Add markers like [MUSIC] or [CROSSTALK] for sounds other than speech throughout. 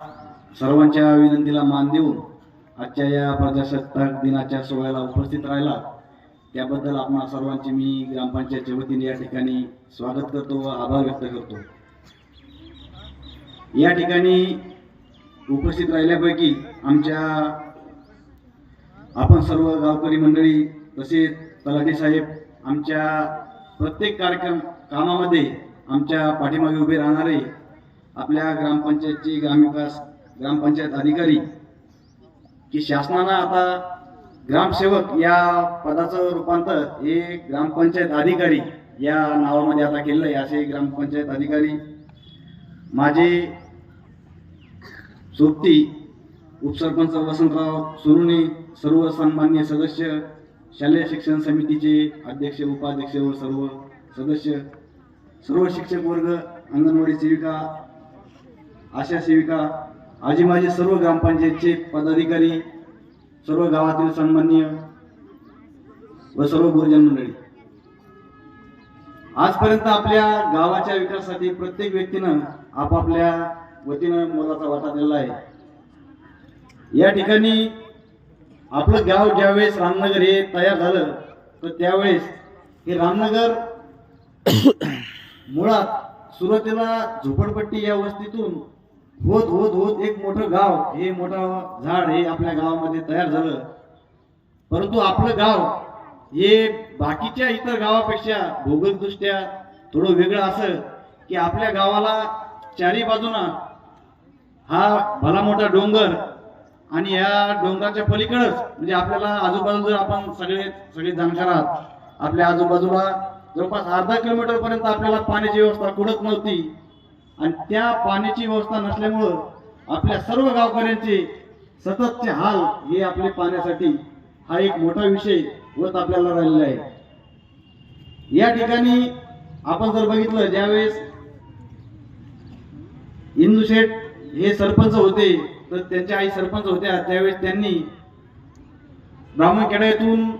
सर्वांच्या विनंतीला मान देऊन आजच्या या प्रजासत्ताक दिनाच्या सोहळ्याला उपस्थित राहिला. त्याबद्दल आपण सर्वांचे मी ग्रामपंचायतच्या वतीने या ठिकाणी स्वागत करतो व आभार व्यक्त करतो. या ठिकाणी उपस्थित राहिल्यापैकी आमच्या आपण सर्व गावकरी मंडळी तसेच तलाठी साहेब आमच्या प्रत्येक कार्यक्रम कामामध्ये आमच्या पाठीमागे उभे राहणारे आपल्या ग्रामपंचायतची ग्रामविकास ग्रामपंचायत अधिकारी की शासनानं आता ग्रामसेवक या पदाचं रूपांतर हे ग्रामपंचायत अधिकारी या नावामध्ये आता केलेलं आहे. असे ग्रामपंचायत अधिकारी माझे सोबती उपसरपंच वसंतराव सुरुणे सर्व सन्मान्य सदस्य शालेय शिक्षण समितीचे अध्यक्ष उपाध्यक्ष व सर्व सदस्य सर्व शिक्षक वर्ग अंगणवाडी सेविका आशा सेविका आजी माझे सर्व ग्रामपंचायतचे पदाधिकारी सर्व गावातील सन्मान्य व सर्व गुरुजन मंडळी. आजपर्यंत आपल्या गावाच्या विकासासाठी प्रत्येक व्यक्तीनं आपापल्या वतीनं मोलाचा वाटा दिला आहे. या ठिकाणी आपलं गाव ज्यावेळेस रामनगर हे तयार झालं तर त्यावेळेस हे रामनगर [COUGHS] मुळात सुरुवातीला झोपडपट्टी या वस्तीतून होत होत होत एक मोठं गाव हे मोठं झाड हे आपल्या गावामध्ये तयार झालं. परंतु आपलं गाव हे बाकीच्या इतर गावापेक्षा भौगोलिकदृष्ट्या थोडं वेगळं असं की आपल्या गावाला चारी बाजूना हा भला मोठा डोंगर आणि या डोंगराच्या पलीकडच म्हणजे आपल्याला आजूबाजूला जर आपण सगळे सगळे जाणकार आहात आपल्या आजूबाजूला जवळपास अर्धा किलोमीटर पर्यंत आपल्याला पाण्याची व्यवस्था कुठत नव्हती. आणि त्या पाण्याची व्यवस्था नसल्यामुळं आपल्या सर्व गावकऱ्यांचे सततचे हाल हे आपले पाण्यासाठी हा एक मोठा विषय होत आपल्याला राहिलेला आहे. या ठिकाणी आपण जर बघितलं ज्यावेळेस इंदू शेठ हे सरपंच होते तर त्यांच्या आई सरपंच होत्या त्यावेळेस त्यांनी ब्राह्मण खेड्यातून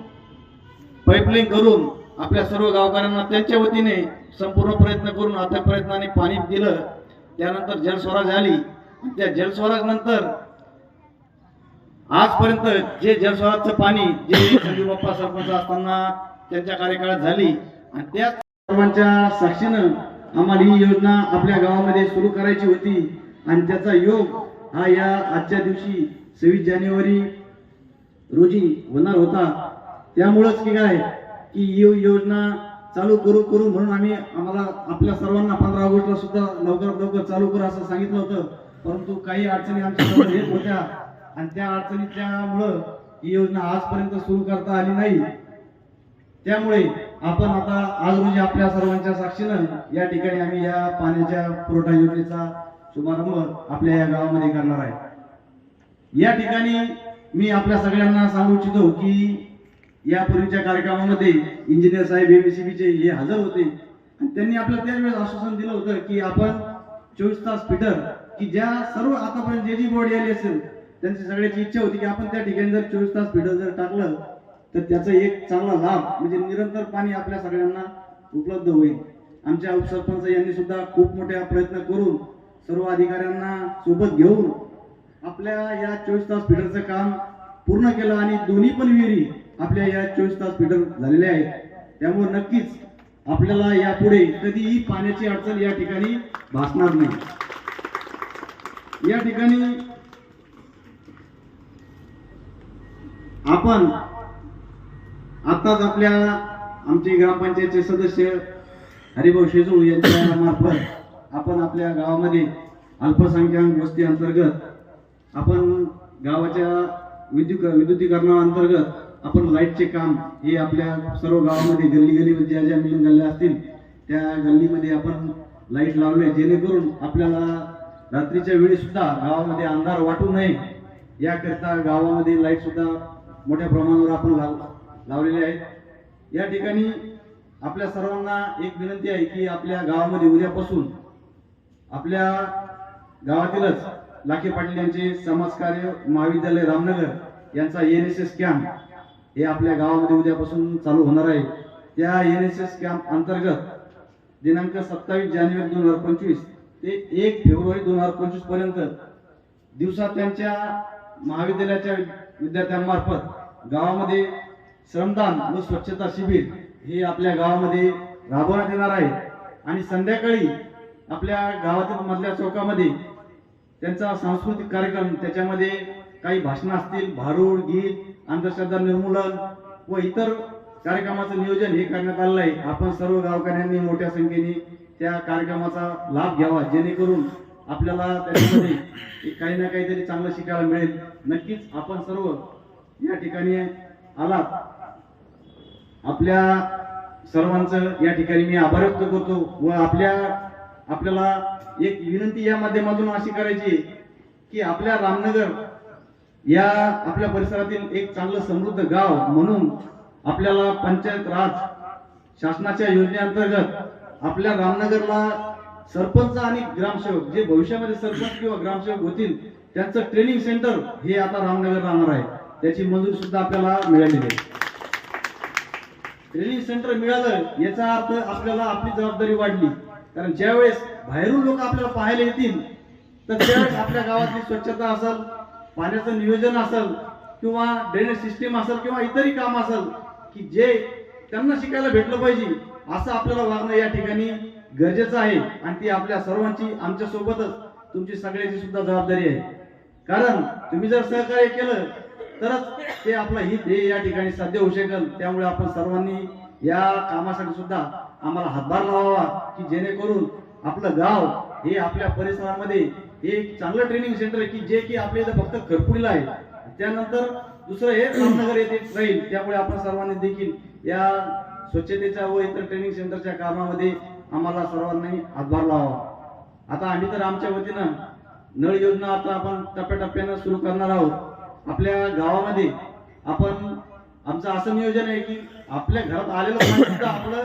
पाईपलाईन करून आपल्या सर्व गावकऱ्यांना त्यांच्या वतीने संपूर्ण प्रयत्न करून आता प्रयत्नाने पाणी दिलं. त्यानंतर जलस्वराज आली. त्या जलस्वराज नंतर आजपर्यंत जे जलस्वराजचं पाणी जे संजीव बाप्पा सरपंच असताना त्यांच्या कार्यकाळात झाली. आणि त्या सर्वांच्या साक्षीनं आम्हाला ही योजना आपल्या गावामध्ये सुरू करायची होती. आणि त्याचा योग हा या आजच्या दिवशी सव्वीस जानेवारी रोजी होणार होता. त्यामुळंच की काय की ही योजना चालू करू करू म्हणून आम्ही आम्हाला आपल्या सर्वांना पंधरा ऑगस्टला सुद्धा लवकरात लवकर चालू करू असं सांगितलं होतं. परंतु काही अडचणी आमच्या येत होत्या. आणि त्या अडचणीच्यामुळं ही योजना आजपर्यंत सुरू करता आली नाही. त्यामुळे आपण आता आज रोजी आपल्या सर्वांच्या साक्षीनं या ठिकाणी आम्ही या पाण्याच्या पुरवठा योजनेचा शुभारंभ आपल्या या गावामध्ये करणार आहे. या ठिकाणी मी आपल्या सगळ्यांना सांगू इच्छितो की यापूर्वीच्या कार्यक्रमामध्ये इंजिनियर साहेब एमएसीबीचे हे हजर होते. आणि त्यांनी आपल्याला त्याच वेळेस आश्वासन दिलं होतं की आपण चोवीस तास फिटर की ज्या सर्व आतापर्यंत जे जी बॉडी आली असेल त्यांची सगळ्याची इच्छा होती की आपण त्या ठिकाणी जर चोवीस तास फिटर जर टाकलं तर त्याचा एक चांगला लाभ म्हणजे निरंतर पाणी आपल्या सगळ्यांना उपलब्ध होईल. आमच्या उपसरपंच यांनी सुद्धा खूप मोठ्या प्रयत्न करून सर्व अधिकाऱ्यांना सोबत घेऊन आपल्या या चोवीस तास फिटरचं काम पूर्ण केलं आणि दोन्ही पण विहिरी आपल्या या चोवीस तास फिटर झालेल्या आहेत. त्यामुळे नक्कीच आपल्याला यापुढे कधीही पाण्याची अडचण या ठिकाणी भासणार नाही. या ठिकाणी आपण आताच आपल्या आमचे ग्रामपंचायतचे सदस्य हरिभाऊ शेजू यांच्या मार्फत आपण आपल्या गावामध्ये अल्पसंख्याक वस्ती अंतर्गत आपण गावाच्या विद्युत विद्युतीकरणाअंतर्गत आपण लाईटचे काम हे आपल्या सर्व गावामध्ये गल्ली गल्लीमध्ये ज्या ज्या मिळून गल्ल्या असतील त्या गल्लीमध्ये आपण लाइट लावले जेणेकरून आपल्याला रात्रीच्या वेळी सुद्धा गावामध्ये अंधार वाटू नये. याकरिता गावामध्ये लाइट सुद्धा मोठ्या प्रमाणावर आपण लाव लावलेले आहेत. या ठिकाणी आपल्या सर्वांना एक विनंती आहे की आपल्या गावामध्ये उद्यापासून आपल्या गावातीलच लाखे पाटील यांचे समाजकार्य महाविद्यालय रामनगर यांचा एन एस एस कॅम्प हे आपल्या गावामध्ये उद्यापासून चालू होणार आहे. त्या एन एस एस कॅम्प अंतर्गत दिनांक सत्तावीस जानेवारी दोन हजार पंचवीस ते एक फेब्रुवारी दोन हजार पंचवीसपर्यंत दिवसात त्यांच्या महाविद्यालयाच्या विद्यार्थ्यांमार्फत गावामध्ये श्रमदान व स्वच्छता शिबिर हे आपल्या गावामध्ये राबवण्यात येणार आहे. आणि संध्याकाळी आपल्या गावातील मधल्या चौकामध्ये त्यांचा सांस्कृतिक कार्यक्रम त्याच्यामध्ये काही भाषणं असतील भारूड गीत अंधश्रद्धा निर्मूलन व इतर कार्यक्रमाचं नियोजन हे करण्यात आलेलं आहे. आपण सर्व गावकऱ्यांनी मोठ्या संख्येने त्या कार्यक्रमाचा लाभ घ्यावा जेणेकरून आपल्याला त्याच्यामध्ये काही ना काहीतरी चांगलं शिकायला मिळेल. नक्कीच आपण सर्व या ठिकाणी आलात. आपल्या सर्वांचं या ठिकाणी मी आभार व्यक्त करतो व आपल्या आपल्याला एक विनंती या माध्यमातून अशी करायची की आपल्या रामनगर या आपल्या परिसरातील एक चांगलं समृद्ध गाव म्हणून आपल्याला पंचायत राज शासनाच्या योजनेअंतर्गत आपल्या रामनगरला सरपंच आणि ग्रामसेवक जे भविष्यामध्ये सरपंच किंवा ग्रामसेवक होतील त्यांचं ट्रेनिंग सेंटर हे आता रामनगर राहणार आहे. त्याची मंजुरी सुद्धा आपल्याला मिळालेली आहे. ट्रेनिंग सेंटर मिळालं याचा अर्थ आपल्याला आपली जबाबदारी वाढली. कारण ज्यावेळेस बाहेरून लोक आपल्याला पाहायला येतील तर त्यावेळेस आपल्या गावातली स्वच्छता असेल पाण्याचं नियोजन असेल किंवा ड्रेनेज सिस्टीम असेल किंवा इतरही काम असेल की जे त्यांना शिकायला भेटलं पाहिजे असं आपल्याला वागणं या ठिकाणी गरजेचं आहे. आणि ती आपल्या सर्वांची आमच्या सोबतच तुमची सगळ्याची सुद्धा जबाबदारी आहे. कारण तुम्ही जर सहकार्य केलं तरच ते आपलं हित हे या ठिकाणी साध्य होऊ शकेल. त्यामुळे आपण सर्वांनी या कामासाठी सुद्धा आम्हाला हातभार लावावा की जेणेकरून आपलं गाव हे आपल्या परिसरामध्ये एक चांगलं ट्रेनिंग सेंटर आहे की जे की आपल्या इथं फक्त खरपुडीला आहे. त्यानंतर दुसरं हे रामनगर येथे राहील. त्यामुळे आपण सर्वांनी देखील या स्वच्छतेच्या व इतर ट्रेनिंग सेंटरच्या कामामध्ये आम्हाला सर्वांनी हातभार लावावा. आता आम्ही तर आमच्या वतीनं नळ योजना आता आपण टप्प्याटप्प्यानं सुरू करणार आहोत. आपल्या गावामध्ये आपण आमचं असं नियोजन आहे की आपल्या घरात आलेलं सुद्धा आपलं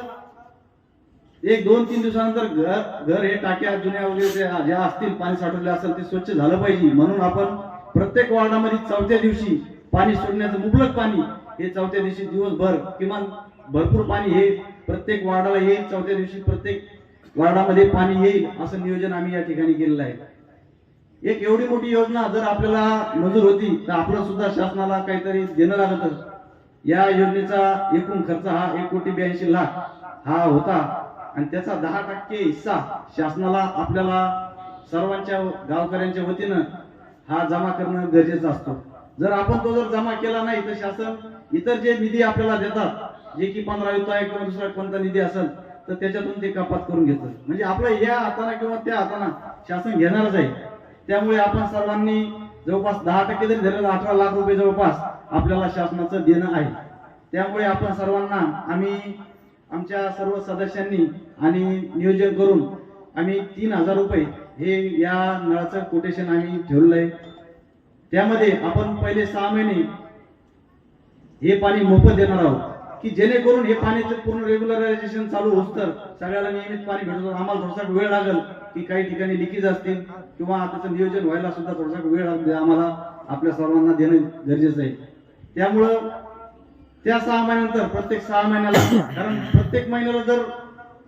एक दोन तीन दिवसानंतर घर घर हे टाक्या जुन्या वगैरे ज्या- असतील पाणी साठवले असेल ते स्वच्छ झालं पाहिजे. म्हणून आपण प्रत्येक वार्डामध्ये चौथ्या दिवशी पाणी सोडण्याचं मुबलक पाणी हे चौथ्या दिवशी दिवसभर किमान भरपूर पाणी हे प्रत्येक वार्डाला येईल. चौथ्या दिवशी प्रत्येक वार्डामध्ये पाणी येईल असं नियोजन आम्ही या ठिकाणी केलेलं आहे. एक एवढी मोठी योजना जर आपल्याला मंजूर होती तर आपलं सुद्धा शासनाला काहीतरी देणं लागत या योजनेचा एकूण खर्च हा एक कोटी ब्याऐंशी लाख हा होता. आणि त्याचा दहा टक्के हिस्सा शासनाला आपल्याला सर्वांच्या गावकऱ्यांच्या वतीनं हा जमा करणं गरजेचं असतो. जर आपण तो जर जमा केला नाही तर शासन इतर जे निधी आपल्याला देतात जे की पंधरा युक्त आहे किंवा दुसरा कोणता निधी असेल तर त्याच्यातून ते कपात करून घेतं म्हणजे आपलं या हाताना किंवा त्या हाताना शासन घेणारच आहे. त्यामुळे आपण सर्वांनी जवळपास दहा टक्के जरी धरलं अठरा लाख रुपये जवळपास आपल्याला शासनाचं देणं आहे. त्यामुळे आपण सर्वांना आम्ही आमच्या सर्व सदस्यांनी आणि नियोजन करून आम्ही तीन हजार रुपये हे या नळाचं कोटेशन आम्ही ठेवलेलं आहे. त्यामध्ये आपण पहिले सहा महिने हे पाणी मोफत देणार आहोत की जेणेकरून हे पाण्याचं पूर्ण रेग्युलरायझेशन चालू होत तर सगळ्याला नियमित पाणी भेटत आम्हाला थोडासा वेळ लागेल की काही ठिकाणी लिकेज असतील किंवा त्याचं नियोजन व्हायला सुद्धा थोडासा वेळ आम्हाला आपल्या सर्वांना देणं गरजेचं आहे. त्यामुळं त्या सहा महिन्यानंतर प्रत्येक सहा महिन्याला कारण प्रत्येक महिन्याला जर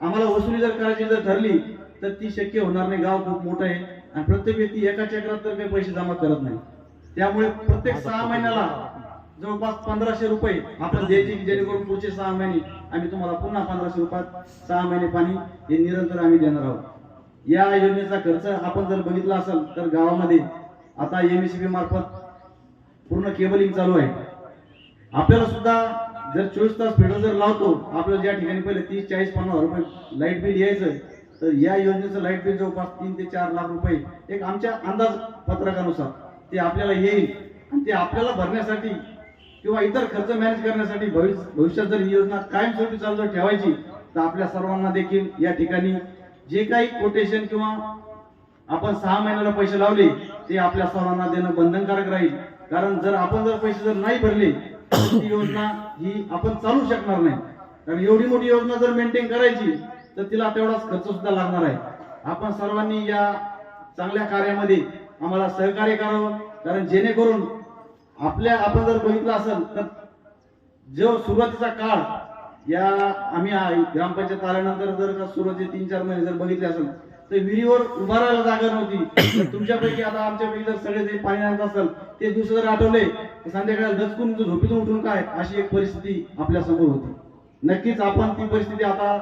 आम्हाला वसुली जर करायची जर ठरली तर ती शक्य होणार नाही. गाव खूप मोठं आहे आणि प्रत्येक व्यक्ती एका चक्रात तर काही पैसे जमा करत नाही. त्यामुळे प्रत्येक सहा महिन्याला जवळपास पंधराशे रुपये आपण द्यायची जेणेकरून पुढचे सहा महिने आम्ही तुम्हाला पुन्हा पंधराशे रुपयात सहा महिने पाणी हे निरंतर आम्ही देणार आहोत. या योजनेचा खर्च आपण जर बघितला असेल तर गावामध्ये आता एमएससीबी मार्फत पूर्ण केबलिंग चालू आहे. आपल्याला सुद्धा जर चोवीस तास फेडर जर लावतो आपल्याला ज्या ठिकाणी पहिले तीस चाळीस पन्नास रुपये लाइट बिल यायचं तर या योजनेचं लाइट बिल जवळपास तीन ते चार लाख रुपये एक आमच्या अंदाज पत्रकानुसार ते आपल्याला येईल. आणि ते आपल्याला भरण्यासाठी किंवा इतर खर्च मॅनेज करण्यासाठी भविष्य भविष्यात जर ही योजना कायमस्वरूपी चालू जर ठेवायची तर आपल्या सर्वांना देखील या ठिकाणी जे काही कोटेशन किंवा आपण सहा महिन्याला पैसे लावले ते आपल्या सर्वांना देणं बंधनकारक राहील. कारण जर आपण जर पैसे जर नाही भरले ती योजना ही आपण चालू शकणार नाही. कारण एवढी मोठी योजना जर मेंटेन करायची तर तिला तेवढाच खर्च सुद्धा लागणार आहे. आपण सर्वांनी या चांगल्या कार्यामध्ये आम्हाला सहकार्य करावं. कारण जेणेकरून आपल्या आपण जर बघितलं असेल तर जो सुरुवातीचा काळ या आम्ही ग्रामपंचायत आल्यानंतर जर का सुरुवातीचे तीन चार महिने जर बघितले असेल तर विहिरीवर उभारायला जागा नव्हती. तुमच्यापैकी आता आमच्यापैकी जर सगळे जे पाणी आणत असेल ते दिवस जर आठवले तर संध्याकाळी दचकून झोपेतून उठून काय? अशी एक परिस्थिती आपल्यासमोर होती. नक्कीच आपण ती परिस्थिती आता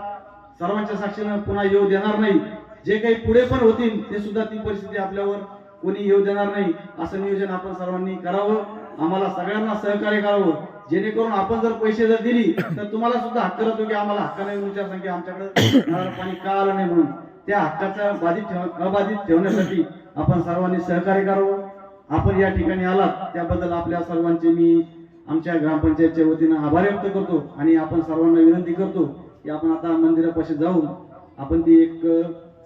सर्वांच्या साक्षीनं पुन्हा येऊ देणार नाही. जे काही पुढे पण होतील ते सुद्धा ती परिस्थिती आपल्यावर कोणी येऊ देणार नाही. असं नियोजन आपण सर्वांनी करावं. आम्हाला सगळ्यांना सहकार्य करावं. जेणेकरून आपण जर पैसे जर दिली तर तुम्हाला सुद्धा हक्क राहतो की आम्हाला हक्काने नाही विचार की आमच्याकडे [COUGHS] पाणी का आलं नाही म्हणून. त्या हक्काचा बाधित ठेव अबाधित ठेवण्यासाठी आपण सर्वांनी सहकार्य करावं. आपण या ठिकाणी आलात त्याबद्दल आपल्या सर्वांचे मी आमच्या ग्रामपंचायतच्या वतीनं आभार व्यक्त करतो आणि आपण सर्वांना विनंती करतो की आपण आता मंदिरापाशी जाऊन आपण ती एक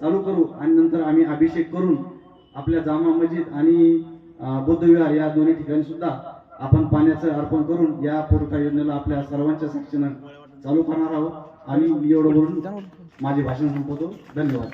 चालू करू आणि नंतर आम्ही अभिषेक करून आपल्या जामा मस्जिद आणि अ, बुद्धविहार या दोन्ही ठिकाणी सुद्धा आपण पाण्याचं अर्पण करून या पुरवठा योजनेला आपल्या सर्वांच्या साक्षीनं चालू करणार आहोत. आणि एवढं बोलून माझे भाषण संपवतो. धन्यवाद.